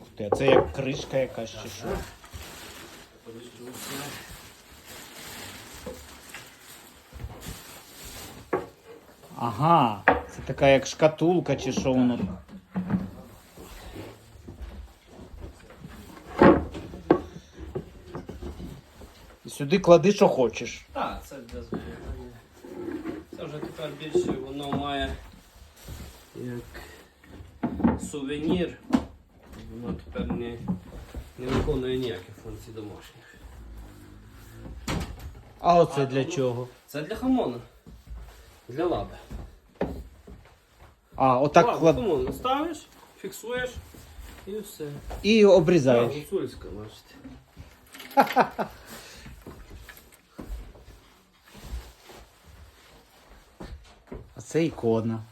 Ух ти, а це як кришка якась чи що? Ага, це така як шкатулка чи що воно. І Сюди клади, що хочеш. Так, це для зберігання. Це вже тепер більше воно має як сувенір. Воно тепер не, не виконує ніяких функцій домашніх. А оце для чого? Це для хамона. Для лаби. А, отак Лабу клад... хамон ставиш, фіксуєш і все. і обрізаєш. Так, гуцульська, бачите. А це ікона.